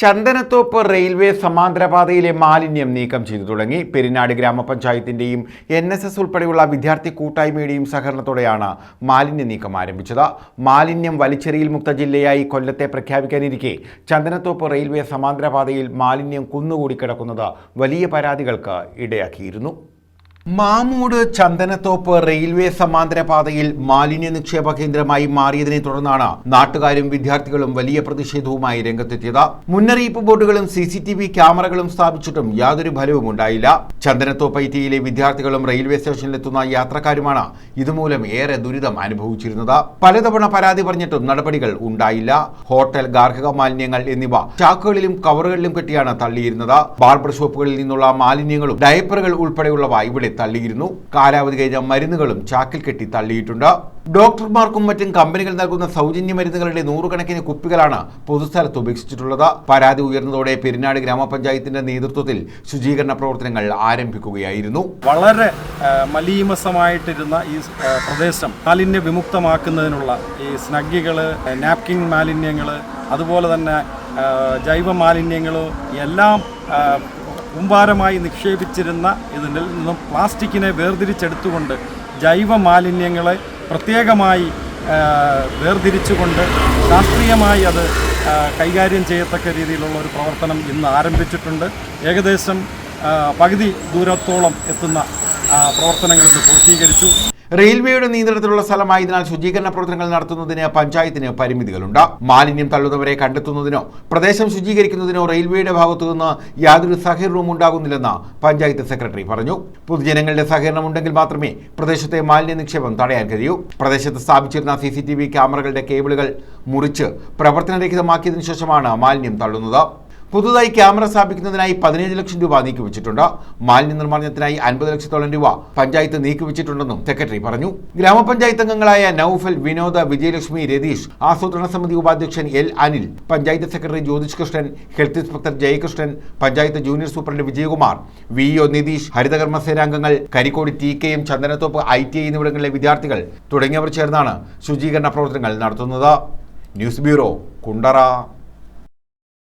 Chandanathope railway സമാന്തരപാതയിലെ മാലിന്യം നീക്കം ചെയ്തു തുടങ്ങി. പെരിനാട് ഗ്രാമപഞ്ചായത്തിന്റെയും എൻ എസ് എസ് ഉൾപ്പെടെയുള്ള വിദ്യാർത്ഥി കൂട്ടായ്മയുടെയും സഹകരണത്തോടെയാണ് മാലിന്യ നീക്കം ആരംഭിച്ചത്. മാലിന്യം വലിച്ചെറിയിൽ മുക്ത ജില്ലയായി കൊല്ലത്തെ പ്രഖ്യാപിക്കാനിരിക്കെ ചന്ദനത്തോപ്പ് റെയിൽവേ സമാന്തരപാതയിൽ മാലിന്യം കുന്നുകൂടി കിടക്കുന്നത് വലിയ പരാതികൾക്ക് ഇടയാക്കിയിരുന്നു. മാമൂട് ചന്ദനത്തോപ്പ് റെയിൽവേ സമാന്തര പാതയിൽ മാലിന്യ നിക്ഷേപ കേന്ദ്രമായി മാറിയതിനെ തുടർന്നാണ് നാട്ടുകാരും വിദ്യാർത്ഥികളും വലിയ പ്രതിഷേധവുമായി രംഗത്തെത്തിയത്. മുന്നറിയിപ്പ് ബോർഡുകളും സി സി ടി വി ക്യാമറകളും സ്ഥാപിച്ചിട്ടും യാതൊരു ഫലവും ഉണ്ടായില്ല. ചന്ദനത്തോപ്പ് ഐറ്റിയിലെ വിദ്യാർത്ഥികളും റെയിൽവേ സ്റ്റേഷനിലെത്തുന്ന യാത്രക്കാരുമാണ് ഇതുമൂലം ഏറെ ദുരിതം അനുഭവിച്ചിരുന്നത്. പലതവണ പരാതി പറഞ്ഞിട്ടും നടപടികൾ ഉണ്ടായില്ല. ഹോട്ടൽ ഗാർഹിക മാലിന്യങ്ങൾ എന്നിവ ചാക്കുകളിലും കവറുകളിലും കെട്ടിയാണ് തള്ളിയിരുന്നത്. ബാർബർ ഷോപ്പുകളിൽ നിന്നുള്ള മാലിന്യങ്ങളും ഡയപ്പറുകൾ ഉൾപ്പെടെയുള്ളവ ഇവിടെ തള്ളിയിരുന്നു. കാലാവധി കഴിഞ്ഞ മരുന്നുകളും ചാക്കിൽ കെട്ടി തള്ളിയിട്ടുണ്ട്. ഡോക്ടർമാർക്കും മറ്റും കമ്പനികൾ നൽകുന്ന സൗജന്യ മരുന്നുകളുടെ നൂറുകണക്കിന് കുപ്പികളാണ് പൊതുസ്ഥലത്ത് ഉപേക്ഷിച്ചിട്ടുള്ളത്. പരാതി ഉയർന്നതോടെ പെരിനാട് ഗ്രാമപഞ്ചായത്തിന്റെ നേതൃത്വത്തിൽ ശുചീകരണ പ്രവർത്തനങ്ങൾ ആരംഭിക്കുകയായിരുന്നു. വളരെ മലീമസമായിട്ടിരുന്ന ഈ പ്രദേശം മാലിന്യ വിമുക്തമാക്കുന്നതിനുള്ള ഈ സ്നഗ്ഗികൾ നാപ്കിൻ മാലിന്യങ്ങൾ അതുപോലെ തന്നെ ജൈവ മാലിന്യങ്ങൾ എല്ലാം കൂമ്പാരമായി നിക്ഷേപിച്ചിരുന്ന ഇതിൽ നിന്നും പ്ലാസ്റ്റിക്കിനെ വേർതിരിച്ചെടുത്തുകൊണ്ട് ജൈവ മാലിന്യങ്ങളെ പ്രത്യേകമായി വേർതിരിച്ചുകൊണ്ട് ശാസ്ത്രീയമായി അത് കൈകാര്യം ചെയ്യത്തക്ക രീതിയിലുള്ള ഒരു പ്രവർത്തനം ഇന്ന് ആരംഭിച്ചിട്ടുണ്ട്. ഏകദേശം പകുതി ദൂരത്തോളം എത്തുന്ന പ്രവർത്തനങ്ങൾ ഇന്ന് പൂർത്തീകരിച്ചു. റെയിൽവേയുടെ നിയന്ത്രണത്തിലുള്ള സ്ഥലമായതിനാൽ ശുചീകരണ പ്രവർത്തനങ്ങൾ നടത്തുന്നതിന് പഞ്ചായത്തിന് പരിമിതികളുണ്ട്. മാലിന്യം തള്ളുന്നവരെ കണ്ടെത്തുന്നതിനോ പ്രദേശം ശുചീകരിക്കുന്നതിനോ റെയിൽവേയുടെ ഭാഗത്തു നിന്ന് യാതൊരു സഹകരണവും ഉണ്ടാകുന്നില്ലെന്ന് പഞ്ചായത്ത് സെക്രട്ടറി പറഞ്ഞു. പൊതുജനങ്ങളുടെ സഹകരണം ഉണ്ടെങ്കിൽ മാത്രമേ പ്രദേശത്തെ മാലിന്യ നിക്ഷേപം തടയാൻ കഴിയൂ. പ്രദേശത്ത് സ്ഥാപിച്ചിരുന്ന സി ക്യാമറകളുടെ കേബിളുകൾ മുറിച്ച് പ്രവർത്തനരഹിതമാക്കിയതിനു ശേഷമാണ് മാലിന്യം തള്ളുന്നത്. പുതുതായി ക്യാമറ സ്ഥാപിക്കുന്നതിനായി പതിനേഴ് ലക്ഷം രൂപ നീക്കിവെച്ചിട്ടുണ്ട്. മാലിന്യ നിർമ്മാർജനത്തിനായി അൻപത് ലക്ഷത്തോളം രൂപ പഞ്ചായത്ത് നീക്കിവെച്ചിട്ടുണ്ടെന്നും സെക്രട്ടറി പറഞ്ഞു. ഗ്രാമപഞ്ചായത്ത് അംഗങ്ങളായ നൌഫൽ വിനോദ വിജയലക്ഷ്മി രതീഷ് ആസൂത്രണ സമിതി ഉപാധ്യക്ഷൻ L Anil panchayat secretary Jyothish Krishnan health inspector Jayakrishnan panchayat junior superintendent Vijayakumar V O Nitheesh ഹരിതകർമ്മസേനാംഗങ്ങൾ Karikode T K M Chandanathope I T I എന്നിവിടങ്ങളിലെ വിദ്യാർത്ഥികൾ തുടങ്ങിയവർ ചേർന്നാണ് ശുചീകരണ പ്രവർത്തനങ്ങൾ നടത്തുന്നത്. News bureau Kundara.